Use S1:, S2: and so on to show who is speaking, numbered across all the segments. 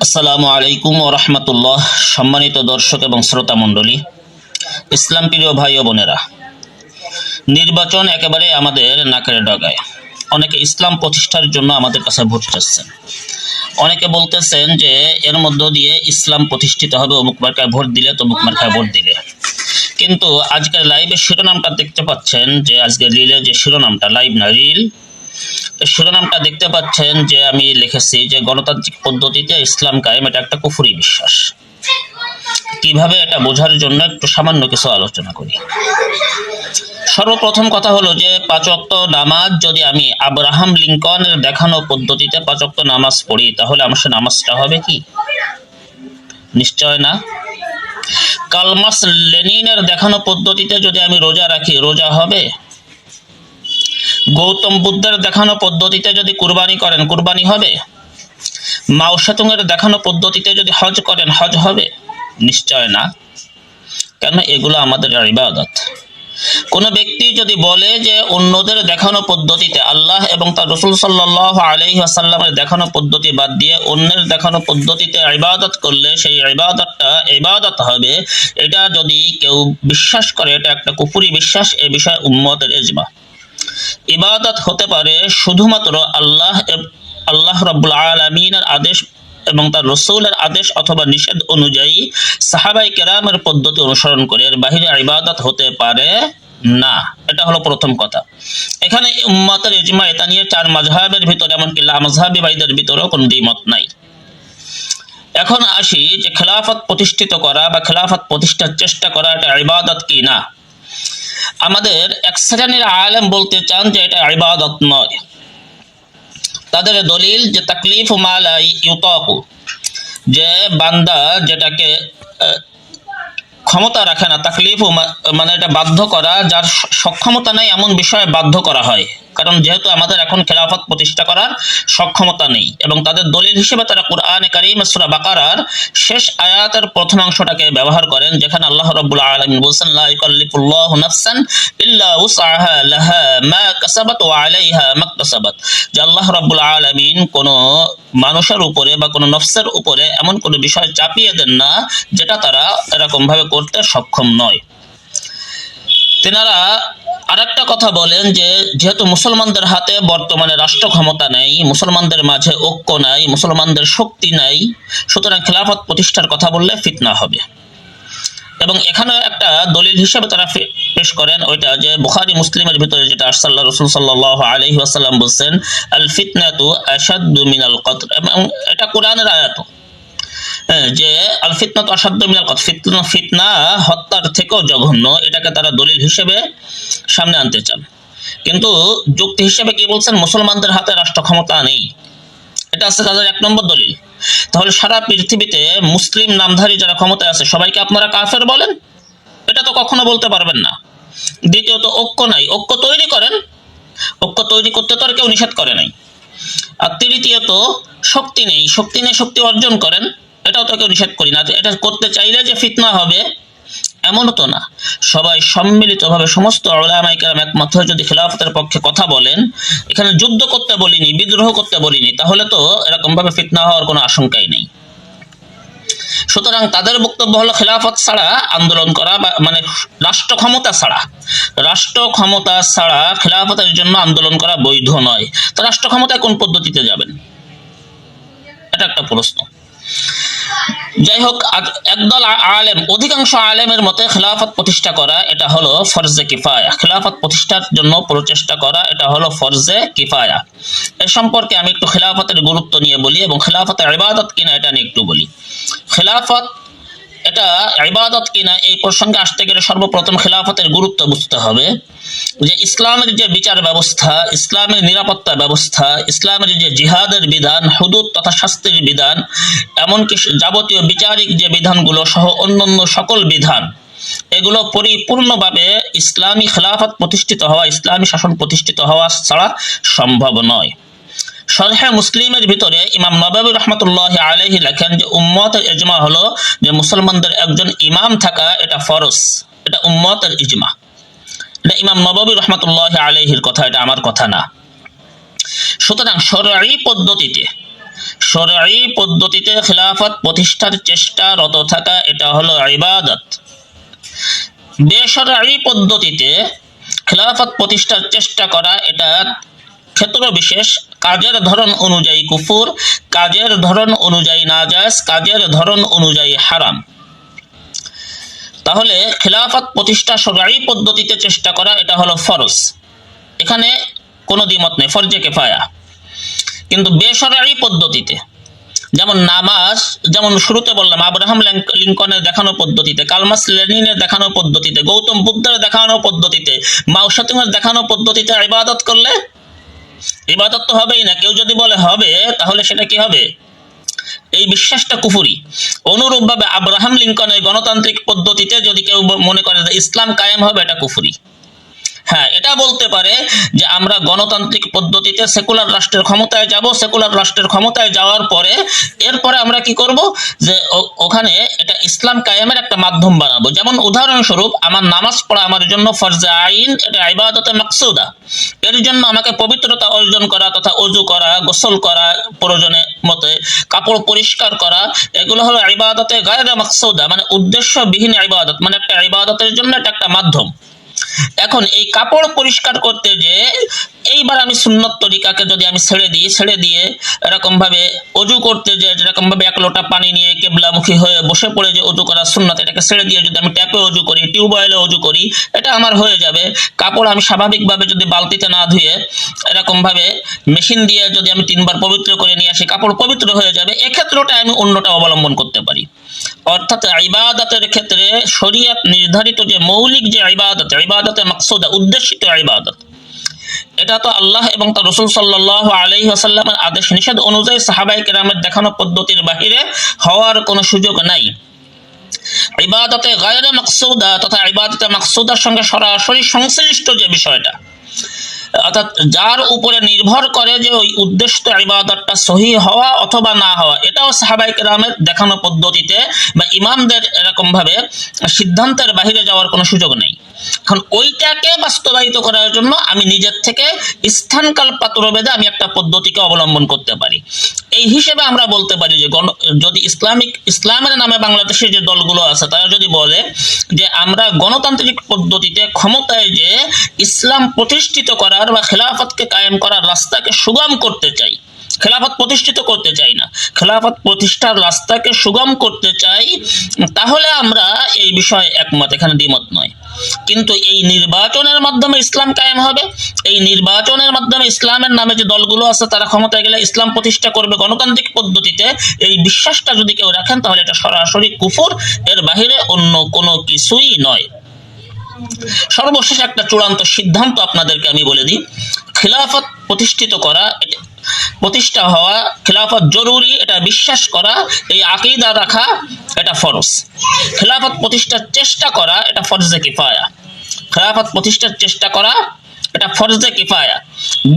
S1: আসসালামু আলাইকুম ও রহমতুল্লাহ, সম্মানিত দর্শক এবং শ্রোতা মণ্ডলী, ইসলাম প্রিয় ভাই ও বোনেরা। নির্বাচন একেবারে আমাদের নাকের ডগায়। অনেকে ইসলাম প্রতিষ্ঠার জন্য আমাদের কাছে ভোট চাচ্ছেন। অনেকে বলতেছেন যে, এর মধ্য দিয়ে ইসলাম প্রতিষ্ঠিত হবে, অমুক মার্কায় ভোট দিলে, তমুক মার্কায় ভোট দিলে। কিন্তু আজকের লাইভের শিরোনামটা দেখতে পাচ্ছেন যে, আজকের রিলে যে শিরোনামটা লাইভ না রিল শিরোনামটা দেখতে পাচ্ছেন যে আমি লিখেছি যে গণতান্ত্রিক পদ্ধতিতে ইসলাম কায়েম, এটা একটা কুফুরি বিশ্বাস। কীভাবে এটা বোঝার জন্য একটু সামান্য কিছু আলোচনা করি। সর্বপ্রথম কথা হলো যে পাঁচক্ত নামাজ, যদি আমি আব্রাহাম লিঙ্কনের দেখানো পদ্ধতিতে পাঁচক্ত নামাজ পড়ি, তাহলে আমার সে নামাজটা হবে কি? নিশ্চয় না। কালমাস লেনিনের দেখানো পদ্ধতিতে যদি আমি রোজা রাখি, রোজা হবে? গৌতম বুদ্ধের দেখানো পদ্ধতিতে যদি কুরবানি করেন, কুরবানি হবে? মাও সেতুংয়ের দেখানো পদ্ধতিতে যদি হজ করেন, হজ হবে? নিশ্চয় না। কেন? এগুলো আমাদের ইবাদত। কোনো ব্যক্তি যদি বলে যে অন্যদের দেখানো পদ্ধতিতে আল্লাহ এবং তার রসুল সাল্লাহ আলহি আসাল্লামের দেখানো পদ্ধতি বাদ দিয়ে অন্যের দেখানো পদ্ধতিতে ইবাদত করলে সেই ইবাদতটা ইবাদত হবে, এটা যদি কেউ বিশ্বাস করে, এটা একটা কুপুরি বিশ্বাস, এ বিষয়ে উম্মতের এজমা ইবাদত হতে পারে শুধুমাত্র আল্লাহ আল্লাহ রব্বুল আলমিনের আদেশ এবং তার রসৌলের আদেশ অথবা নিষেধ অনুযায়ী সাহাবাই কেরামের পদ্ধতি অনুসরণ করে এর বাহিরে ইবাদত হতে পারে না। এটা হলো প্রথম কথা। এখানে উম্মতের ইজমা এটা নিয়ে চার মাঝহাবের ভিতরে, এমনকি লামজহাবি ভাইদের ভিতরেও কোনো দ্বিমত নাই। এখন আসি যে খেলাফত প্রতিষ্ঠিত করা বা খেলাফত প্রতিষ্ঠার চেষ্টা করা এটা ইবাদত কি না? আমাদের এক শ্রেণির আলেম বলতে চান যে এটা ইবাদত নয়। তাদের দলিল যে তাকলিফ মালাই ইউতাকু, যে বান্দা যেটাকে ক্ষমতা রাখে না, তাকলিফ মানে এটা বাধ্য করা, যার সক্ষমতা নাই, এমন বিষয়ে বাধ্য করা হয়। কারণ যেহেতু আমাদের এখন খেলাফত প্রতিষ্ঠা করার সক্ষমতা নেই এবং তাদের দলিল হিসেবে তারা কোরআনে কারিম সূরা বাকারার শেষ আয়াতের প্রথম অংশটাকে ব্যবহার করেন, যেখানে আল্লাহ রাব্বুল আলামিন বলেছেন, লা ইকাল্লিফুল্লাহু নাফসান ইল্লা উসআহা লাহা মা কাসাবাত ওয়া আলাইহা মাকতাসাবাত যে আল্লাহ রাব্বুল আলামিন কোন মানুষের উপরে বা কোনো নফসের উপরে এমন কোনো বিষয় চাপিয়ে দেন না, যেটা তারা এরকম ভাবে করতে সক্ষম নয়। তেনারা আরেকটা কথা বলেন যে, যেহেতু মুসলমানদের হাতে বর্তমানে রাষ্ট্র ক্ষমতা নেই, মুসলমানদের মাঝে ঐক্য নাই, মুসলমানদের শক্তি নাই, সুতরাং খেলাফত প্রতিষ্ঠার কথা বললে ফিতনা হবে। এবং এখানে একটা দলিল হিসেবে তারা পেশ করেন, ওইটা যে বুখারি, মুসলিমের ভিতরে যেটা আরসাল্লাহ রসুল সাল্লাহ আলহি আসাল্লাম বলছেন আল ফিতনাতু আসাদ্দু মিনাল কতর এবং এটা কোরআনের আয়াত। ফিতনা অসাধ্য মিনাল কত ফিতনা ফিতনা হত্যার থেকেও জঘন্য, এটাকে তারা দলিল হিসেবে সামনে আনতে চান। কিন্তু যুক্তি হিসেবে কি বলছেন? মুসলমানদের হাতে রাষ্ট্র ক্ষমতা নেই। এটা আছে তাদের এক নম্বর দলিল। তাহলে সারা পৃথিবীতে মুসলিম নামধারী যারা ক্ষমতায় আছে, সবাইকে আপনারা কাফের বলেন? এটা তো কখনো বলতে পারবেন না। দ্বিতীয়ত, ঐক্য নাই। ঐক্য তৈরি করেন। ঐক্য তৈরি করতে তো আর কেউ নিষেধ করে নাই। আর তৃতীয়ত, শক্তি নেই। শক্তি নেই, শক্তি অর্জন করেন। এটাও তো কেউ নিষেধ করি না এটা করতে চাইলে যে ফিতনা হবে এমনও তো না। সবাই সম্মিলিতভাবে সমস্ত ওলামাইকার একমত হয়ে যদি খেলাফতের পক্ষে কথা বলেন, এখানে যুদ্ধ করতে বলিনি, বিদ্রোহ করতে বলিনি, তাহলে তো এরকম ভাবে ফিতনা হওয়ার কোনো আশঙ্কাই নেই। সুতরাং তাদের বক্তব্য হলো খেলাফত ছাড়া আন্দোলন করা বা মানে রাষ্ট্র ক্ষমতা ছাড়া। রাষ্ট্র ক্ষমতা ছাড়া খেলাফতের জন্য আন্দোলন করা বৈধ নয়। তো রাষ্ট্র ক্ষমতায় কোন পদ্ধতিতে যাবেন? এটা একটা প্রশ্ন। যাই হোক একদল আলেম, অধিকাংশ আলেমের মতে খেলাফত প্রতিষ্ঠা করা এটা হলো ফরজে কিফায়া। খেলাফত প্রতিষ্ঠার জন্য প্রচেষ্টা করা এটা হলো ফরজে কিফায়া। এ সম্পর্কে আমি একটু খেলাফতের গুরুত্ব নিয়ে বলি এবং খেলাফতের ইবাদত কিনা এটা নিয়ে একটু বলি। খেলাফত এটা ইবাদত কিনা এই প্রসঙ্গে আসতে গেলে সর্বপ্রথম খেলাফতের গুরুত্ব বুঝতে হবে যে ইসলামের যে বিচার ব্যবস্থা, ইসলামের নিরাপত্তা ব্যবস্থা, ইসলামের যে জিহাদের বিধান, হুদুদ তথা শাস্তির বিধান, এমনকি যাবতীয় বিচারিক যে বিধানগুলো সহ অন্যান্য সকল বিধান, এগুলো পরিপূর্ণভাবে ইসলামী খেলাফত প্রতিষ্ঠিত হওয়া, ইসলামী শাসন প্রতিষ্ঠিত হওয়া ছাড়া সম্ভব নয়। সরহে মুসলিমের ভিতরে ইমাম নবাবী রহমতুল্লাহ আলহি লেখেন যে উম্মতের ইজমা হলো যে মুসলমানদের একজন ইমাম থাকা এটা ফরজ, এটা উম্মতের ইজমা। এটা ইমাম নবাবী রহমতুল্লাহ আলহির কথা, এটা আমার কথা না। সুতরাং সরাই পদ্ধতিতে, শরঈ পদ্ধতিতে খিলাফত প্রতিষ্ঠার চেষ্টা রত থাকা এটা হলো ইবাদত। বেসরঈ পদ্ধতিতে খিলাফত প্রতিষ্ঠার চেষ্টা করা এটা ক্ষেত্র বিশেষ কাজের ধরন অনুযায়ী কুফুর, কাজের ধরন অনুযায়ী নাজাস, কাজের ধরন অনুযায়ী হারাম। তাহলে খেলাফত প্রতিষ্ঠা সরকারি পদ্ধতিতে চেষ্টা করা, এটা হলো ফরজ। এখানে কোনো দ্বিমত নেই, ফরজে কেফায়া। কিন্তু বেসরকারি পদ্ধতিতে, যেমন নামাজ, যেমন শুরুতে বললাম, আব্রাহাম লিঙ্কনের দেখানো পদ্ধতিতে, কালমাস লেনিনের দেখানো পদ্ধতিতে, গৌতম বুদ্ধের দেখানো পদ্ধতিতে, মাউসাতুমের দেখানো পদ্ধতিতে ইবাদত করলে ইবাদত তো হবেই না। কেউ যদি বলে হবে, তাহলে সেটা কি হবে? এই বিশ্বাসটা কুফুরি। অনুরূপভাবে আব্রাহাম লিঙ্কনের গণতান্ত্রিক পদ্ধতিতে যদি কেউ মনে করে যে ইসলাম কায়েম হবে, এটা কুফুরি। হ্যাঁ এটা বলতে পারে যে আমরা গণতান্ত্রিক পদ্ধতিতে সেকুলার রাষ্ট্রের ক্ষমতায় যাব সেকুলার রাষ্ট্রের ক্ষমতায় যাওয়ার পরে এরপরে আমরা কি করব? যে ওখানে এটা ইসলাম কায়েমের একটা মাধ্যম বানাবো। যেমন উদাহরণস্বরূপ, আমার নামাজ পড়া আমার জন্য ফরজে আইন, এটা ইবাদতে মাকসুদা। এর জন্য আমাকে পবিত্রতা অর্জন করা তথা অজু করা, গোসল করা প্রয়োজনে মতে, কাপড় পরিষ্কার করা, এগুলো হলো ইবাদতে গায়রে মাকসুদা মানে উদ্দেশ্যবিহীন ইবাদত মানে একটা ইবাদতের জন্য এটা একটা মাধ্যম। এখন এই কাপড় পরিষ্কার করতে যে এইবার আমি সুন্নত তরিকাকে যদি আমি ছেড়ে দিই, ছেড়ে দিয়ে এরকম ভাবে অজু করতে যে এরকম ভাবে এক লোটা পানি নিয়ে কেবলামুখী হয়ে বসে পড়ে যে অজু করা সুন্নত, এটাকে ছেড়ে দিয়ে যদি আমি ট্যাপে অজু করি, টিউবওয়েলে অজু করি, এটা আমার হয়ে যাবে। কাপড় আমি স্বাভাবিকভাবে যদি বালতিতে না ধুয়ে এরকম ভাবে মেশিন দিয়ে যদি আমি তিনবার পবিত্র করে নিয়ে আসি, কাপড় পবিত্র হয়ে যাবে। এক্ষেত্রটা আমি অন্যটা অবলম্বন করতে পারি। অর্থাৎ ইবাদতের ক্ষেত্রে শরীয়ত নির্ধারিত যে মৌলিক যে ইবাদত ইবাদতে মাকসুদা উদ্দেশিত ইবাদত। এটা তো আল্লাহ এবং তার রসুল সাল্লাহ আলহি আসাল্লামের আদেশ নিষেধ অনুযায়ী সাহাবাই কেরামের দেখানো পদ্ধতির বাহিরে হওয়ার কোনো সুযোগ নাই। ইবাদতে গায়রে মাকসুদা তথা ইবাদতে মাকসুদার সঙ্গে সরাসরি সংশ্লিষ্ট যে বিষয়টা অর্থাৎ যার উপরে নির্ভর করে যে ওই উদ্দেশ্য ইবাদতটা সহি হওয়া অথবা না হওয়া, এটাও সাহাবাই কেরামের দেখানো পদ্ধতিতে বা ইমামদের এরকম ভাবে সিদ্ধান্তের বাহিরে যাওয়ার কোনো সুযোগ নেই। এখন ওইটাকে বাস্তবায়িত করার জন্য আমি নিজের থেকে স্থানকাল পাত্রভেদে আমি একটা পদ্ধতিকে অবলম্বন করতে পারি। এই হিসেবে আমরা বলতে পারি যে যদি ইসলামিক ইসলামের নামে বাংলাদেশের যে দলগুলো আছে, তারা যদি বলে যে আমরা গণতান্ত্রিক পদ্ধতিতে ক্ষমতায় যে ইসলাম প্রতিষ্ঠিত করার বা খেলাফতকে কায়েম করার রাস্তাকে সুগম করতে চাই, খেলাফত প্রতিষ্ঠিত করতে চাই না, খেলাফত প্রতিষ্ঠার রাস্তাকে সুগম করতে চাই, তাহলে আমরা এই বিষয়ে একমত, এখানে দ্বিমত নয়। কিন্তু এই নির্বাচনের মাধ্যমে ইসলাম কায়েম হবে, এই নির্বাচনের মাধ্যমে ইসলামের নামে যে দলগুলো আছে তারা ক্ষমতায় গেলে ইসলাম প্রতিষ্ঠা করবে গণতান্ত্রিক পদ্ধতিতে, এই বিশ্বাসটা যদি কেউ রাখেন তাহলে এটা সরাসরি কুফুর, এর বাহিরে অন্য কোনো কিছুই নয়। সর্বশেষ একটা চূড়ান্ত সিদ্ধান্ত আপনাদেরকে আমি বলে দিই, খিলাফত প্রতিষ্ঠিত করা প্রতিষ্ঠা হওয়া খিলাফত জরুরি, এটা বিশ্বাস করা, এই আকিদা রাখা, এটা ফরজ। খিলাফত প্রতিষ্ঠার চেষ্টা করা, এটা ফরজে কিফায়া। খিলাফত প্রতিষ্ঠার চেষ্টা করা, এটা ফরজে কিফায়া।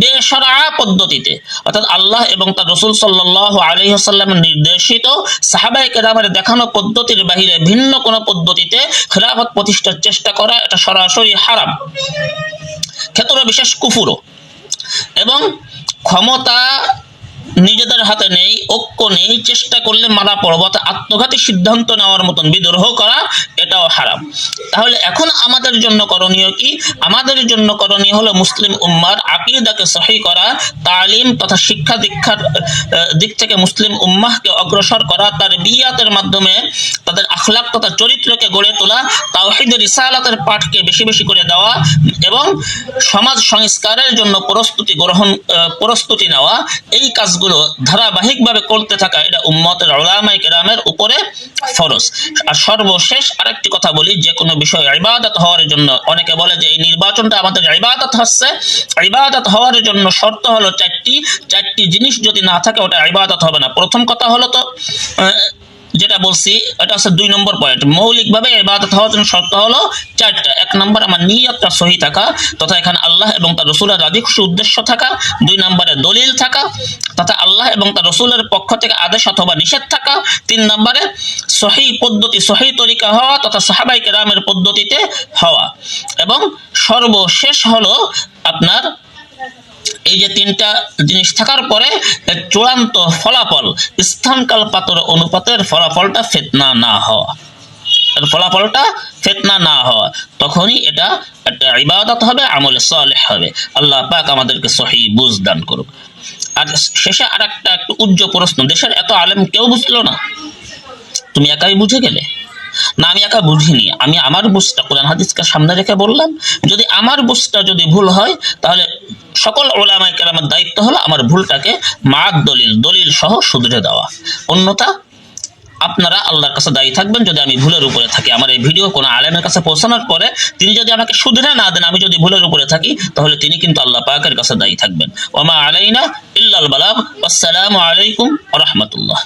S1: বেসরা পদ্ধতিতে, অর্থাৎ আল্লাহ এবং তার রসুল সাল্লাহ আলহিহাসাল্লামের নির্দেশিত সাহাবাই কেরামের দেখানো পদ্ধতির বাহিরে ভিন্ন কোনো পদ্ধতিতে খেলাফত প্রতিষ্ঠার চেষ্টা করা, এটা সরাসরি হারাম। ক্ষেত্র বিশেষ কুফুরো এবং ক্ষমতা নিজেদের হাতে নেই, ঐক্য নেই, চেষ্টা করলে মারা পড়ব, অর্থাৎ আত্মঘাতী সিদ্ধান্ত নেওয়ার মতন বিদ্রোহ করা, এটাও হারাম। তাহলে এখন আমাদের জন্য করণীয় কি? আমাদের জন্য করণীয় হলো মুসলিম উম্মার আকিদাকে সহি করা, তালিম তথা শিক্ষা দীক্ষার দিক থেকে মুসলিম উম্মাহকে অগ্রসর করা, তার বিয়াতের মাধ্যমে তাদের আখলাক তথা চরিত্রকে গড়ে তোলা, তাওহিদের রিসালাতের পাঠকে বেশি বেশি করে দেওয়া এবং সমাজ সংস্কারের জন্য প্রস্তুতি গ্রহণ প্রস্তুতি নেওয়া, এই কাজগুলো ধারাবাহিকভাবে করতে থাকা এটা উম্মতের ওলামাই কেরামের উপরে ফরজ। আর সর্বশেষ আরেকটি কথা বলি, যে কোনো বিষয়ে ইবাদত হওয়ার জন্য। অনেকে বলে যে এই নির্বাচনটা আমাদের ইবাদত হচ্ছে। ইবাদত হওয়ার জন্য শর্ত হলো চারটি চারটি জিনিস যদি না থাকে ওটা ইবাদত হবে না। প্রথম কথা হলো তো যেটা বলছি, এটা হচ্ছে দুই নম্বর পয়েন্ট মৌলিকভাবে ইবাদত হওয়ার জন্য শর্ত হলো চারটা। এক নম্বর, আমার নিয়তটা সহি থাকা, তথা এখানে আল্লাহ এবং তার রসুলের রাজি খুশি উদ্দেশ্য থাকা। দুই নম্বরে দলিল থাকা, তথা আল্লাহ এবং তার রসুলের পক্ষ থেকে আদেশ অথবা নিষেধ থাকা। তিন নম্বরে সহি পদ্ধতি, সহি তরিকা হওয়া, তথা সাহাবাই কেরামের পদ্ধতিতে হওয়া। এবং সর্বশেষ হলো আপনার এই যে তিনটা জিনিস থাকার পরে চূড়ান্ত ফলাফল স্থানকাল পাতর অনুপাতের ফলাফলটা ফেতনা না হওয়া। ফলাফলটা ফেতনা না হওয়া। তখনই এটা একটা ইবাদত হবে, আমলে সালেহ হবে। আল্লাহ পাক আমাদেরকে সহি বুঝ দান করুক। আর শেষে আর একটা একটু উজ্জ প্রশ্ন, দেশের এত আলেম কেউ বুঝলো না? তুমি একাই বুঝে গেলে? না আমি একা বুঝিনি। আমি আমার বুঝটা কোরআন হাদিসকে সামনে রেখে বললাম, যদি আমার বুঝটা যদি ভুল হয়, তাহলে সকল ওলামাই কেরামের দায়িত্ব হলো আমার ভুলটাকে মাদ দলিল দলিল সহ শুধরে দেওয়া। অন্যতা আপনারা আল্লাহর কাছে দায়ী থাকবেন যদি আমি ভুলের উপরে থাকি। আমার এই ভিডিও কোনো আলেমের কাছে পৌঁছানোর পরে তিনি যদি আমাকে শুধরে না দেন, আমি যদি ভুলের উপরে থাকি, তাহলে তিনি কিন্তু আল্লাহ পাকের কাছে দায়ী থাকবেন। ওমা আলাইনা ইল্লাল বালাগ। আসসালামু আলাইকুম রাহমাতুল্লাহ।